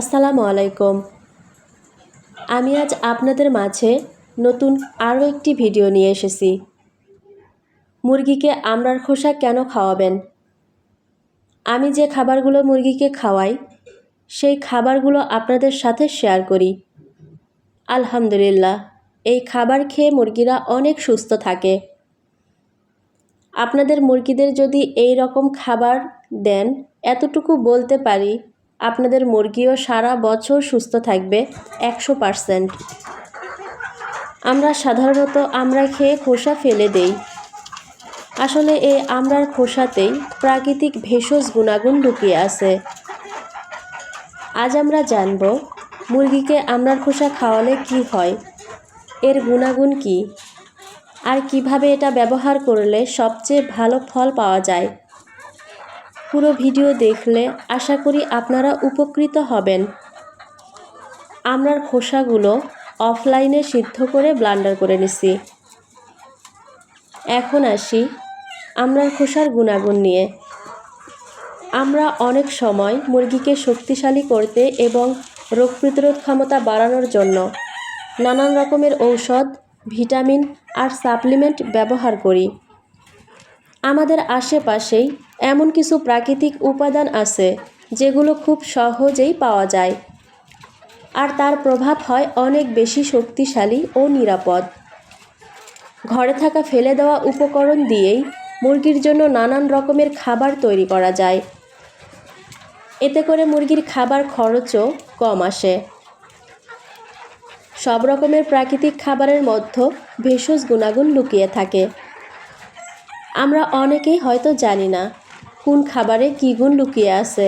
আসসালামু আলাইকুম। আমি আজ আপনাদের মাঝে নতুন আরও একটি ভিডিও নিয়ে এসেছি। মুরগিকে আমরার খোসা কেন খাওয়াবেন? আমি যে খাবারগুলো মুরগিকে খাওয়াই, সেই খাবারগুলো আপনাদের সাথে শেয়ার করি। আলহামদুলিল্লাহ, এই খাবার খেয়ে মুরগিরা অনেক সুস্থ থাকে। আপনাদের মুরগিদের যদি এই রকম খাবার দেন, এতটুকু বলতে পারি আপনাদের মুরগিও সারা বছর সুস্থ থাকবে একশো পারসেন্ট। আমরা সাধারণত আমরা খেয়ে খোসা ফেলে দেই। আসলে এই আমরার খোসাতেই প্রাকৃতিক ভেষজ গুণাগুণ লুকিয়ে আছে। আজ আমরা জানব, মুরগিকে আমরার খোসা খাওয়ালে কি হয়? এর গুণাগুণ কি? আর কীভাবে এটা ব্যবহার করলে সবচেয়ে ভালো ফল পাওয়া যায়? পুরো ভিডিও দেখলে আশা করি আপনারা উপকৃত হবেন। আমরার খোসাগুলো অফলাইনে সিদ্ধ করে ব্লান্ডার করে নিছি। এখন আসি আমরার খোসার গুণাগুণ নিয়ে। আমরা অনেক সময় মুরগিকে শক্তিশালী করতে এবং রোগ প্রতিরোধ ক্ষমতা বাড়ানোর জন্য নানান রকমের ঔষধ, ভিটামিন আর সাপ্লিমেন্ট ব্যবহার করি। আমাদের আশেপাশেই এমন কিছু প্রাকৃতিক উপাদান আছে, যেগুলো খুব সহজেই পাওয়া যায়। আর তার প্রভাব হয় অনেক বেশি শক্তিশালী ও নিরাপদ। ঘরে থাকা ফেলে দেওয়া উপকরণ দিয়েই মুরগির জন্য নানান রকমের খাবার তৈরি করা যায়। এতে করে মুরগির খাবার খরচও কম আসে। সব রকমের প্রাকৃতিক খাবারের মধ্যে ভেষজ গুণাগুণ লুকিয়ে থাকে। আমরা অনেকেই হয়তো জানি না কোন খাবারে কী গুণ লুকিয়ে আছে।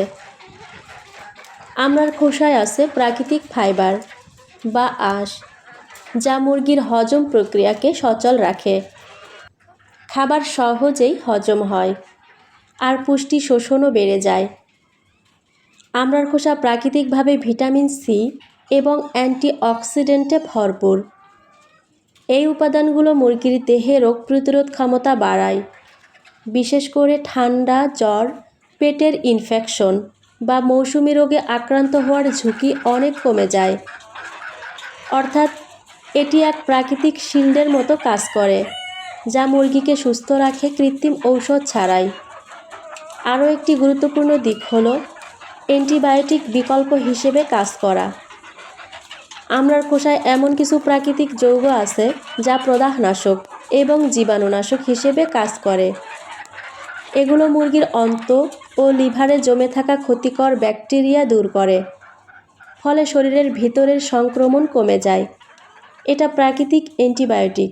আমরার খোসায় আছে প্রাকৃতিক ফাইবার বা আঁশ, যা মুরগির হজম প্রক্রিয়াকে সচল রাখে। খাবার সহজেই হজম হয় আর পুষ্টি শোষণও বেড়ে যায়। আমরার খোসা প্রাকৃতিকভাবে ভিটামিন সি এবং অ্যান্টিঅক্সিডেন্টে ভরপুর। এই উপাদানগুলো মুরগির দেহে রোগ প্রতিরোধ ক্ষমতা বাড়ায়। বিশেষ করে ঠান্ডা, জ্বর, পেটের ইনফেকশন বা মৌসুমি রোগে আক্রান্ত হওয়ার ঝুঁকি অনেক কমে যায়। অর্থাৎ, এটি এক প্রাকৃতিক শিল্ডের মতো কাজ করে, যা মুরগিকে সুস্থ রাখে কৃত্রিম ঔষধ ছাড়াই। আরও একটি গুরুত্বপূর্ণ দিক হল, অ্যান্টিবায়োটিক বিকল্প হিসেবে কাজ করা। আমরার খোসায় এমন কিছু প্রাকৃতিক যৌগ আছে, যা প্রদাহনাশক এবং জীবাণুনাশক হিসেবে কাজ করে। এগুলো মুরগির অন্ত ও লিভারে জমে থাকা ক্ষতিকর ব্যাকটেরিয়া দূর করে, ফলে শরীরের ভিতরের সংক্রমণ কমে যায়। এটা প্রাকৃতিক অ্যান্টিবায়োটিক,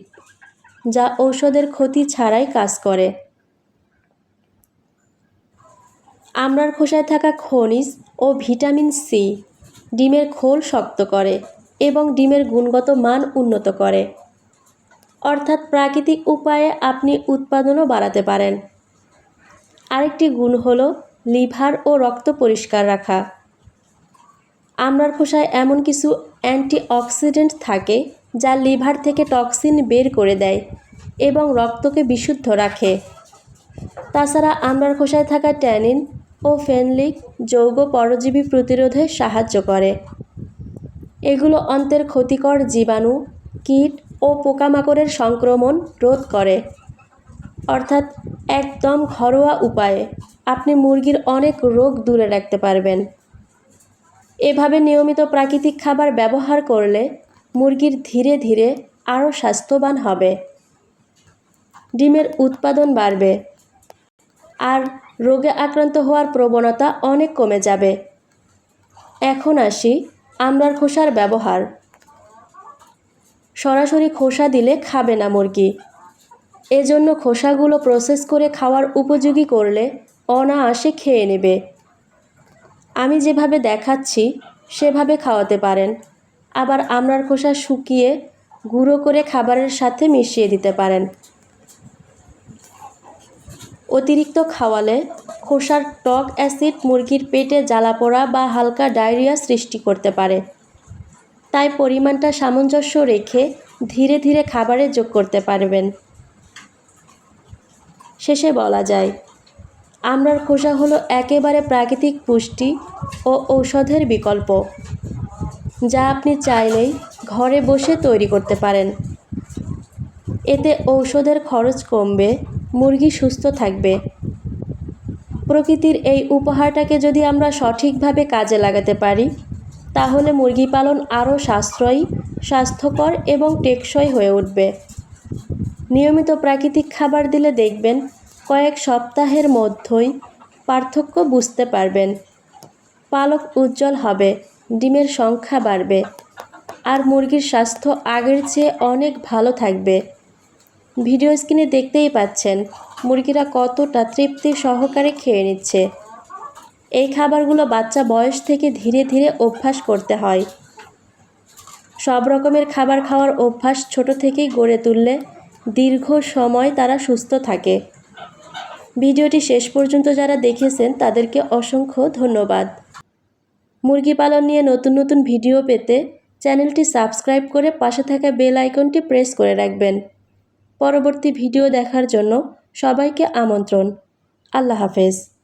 যা ঔষধের ক্ষতি ছাড়াই কাজ করে। আমরার খোসায় থাকা খনিজ ও ভিটামিন সি ডিমের খোল শক্ত করে এবং ডিমের গুণগত মান উন্নত করে। অর্থাৎ প্রাকৃতিক উপায়ে আপনি উৎপাদনও বাড়াতে পারেন। আরেকটি গুণ হল লিভার ও রক্ত পরিষ্কার রাখা। আমরার খোসায় এমন কিছু অ্যান্টিঅক্সিডেন্ট থাকে যা লিভার থেকে টক্সিন বের করে দেয় এবং রক্তকে বিশুদ্ধ রাখে। তাছাড়া আমরার খোসায় থাকা ট্যানিন ও ফেনলিক যৌগ পরজীবী প্রতিরোধে সাহায্য করে। এগুলো অন্তের ক্ষতিকর জীবাণু, কীট ও পোকামাকড়ের সংক্রমণ রোধ করে। অর্থাৎ একদম ঘরোয়া উপায়ে আপনি মুরগির অনেক রোগ দূরে রাখতে পারবেন। এভাবে নিয়মিত প্রাকৃতিক খাবার ব্যবহার করলে মুরগির ধীরে ধীরে আরও স্বাস্থ্যবান হবে। ডিমের উৎপাদন বাড়বে আর রোগে আক্রান্ত হওয়ার প্রবণতা অনেক কমে যাবে। এখন আসি আমরার খোসার ব্যবহার। সরাসরি খোসা দিলে খাবে না মুরগি। এজন্য খোসাগুলো প্রসেস করে খাওয়ার উপযোগী করলে অনায়াসে খেয়ে নেবে। আমি যেভাবে দেখাচ্ছি, সেভাবে খাওয়াতে পারেন। আবার আমরার খোসা শুকিয়ে গুঁড়ো করে খাবারের সাথে মিশিয়ে দিতে পারেন। অতিরিক্ত খাওয়ালে খোসার টক অ্যাসিড মুরগির পেটে জ্বালা পোড়া বা হালকা ডায়রিয়া সৃষ্টি করতে পারে। তাই পরিমাণটা সামঞ্জস্য রেখে ধীরে ধীরে খাবারে যোগ করতে পারবেন। শেষে বলা যায় আমড়ার খোসা হলো একেবারে প্রাকৃতিক পুষ্টি ও ঔষধের বিকল্প, যা আপনি চাইলেই ঘরে বসে তৈরি করতে পারেন। এতে ঔষধের খরচ কমবে, মুরগি সুস্থ থাকবে। প্রকৃতির এই উপহারটাকে যদি আমরা সঠিকভাবে কাজে লাগাতে পারি, তাহলে মুরগি পালন আরও সাশ্রয়ী, স্বাস্থ্যকর এবং টেকসই হয়ে উঠবে। নিয়মিত প্রাকৃতিক খাবার দিলে দেখবেন কয়েক সপ্তাহের মধ্যেই পার্থক্য বুঝতে পারবেন। পালক উজ্জ্বল হবে, ডিমের সংখ্যা বাড়বে, আর মুরগির স্বাস্থ্য আগের চেয়ে অনেক ভালো থাকবে। ভিডিও স্ক্রিনে দেখতেই পাচ্ছেন মুরগিরা কতটা তৃপ্তি সহকারে খেয়ে নিচ্ছে। এই খাবারগুলো বাচ্চা বয়স থেকে ধীরে ধীরে অভ্যাস করতে হয়। সব রকমের খাবার খাওয়ার অভ্যাস ছোট থেকেই গড়ে তুললে দীর্ঘ সময় তারা সুস্থ থাকে। ভিডিওটি শেষ পর্যন্ত যারা দেখেছেন, তাদেরকে অসংখ্য ধন্যবাদ। মুরগি পালন নিয়ে নতুন নতুন ভিডিও পেতে চ্যানেলটি সাবস্ক্রাইব করে পাশে থাকা বেল আইকনটি প্রেস করে রাখবেন। পরবর্তী ভিডিও দেখার জন্য সবাইকে আমন্ত্রণ। আল্লাহ হাফেজ।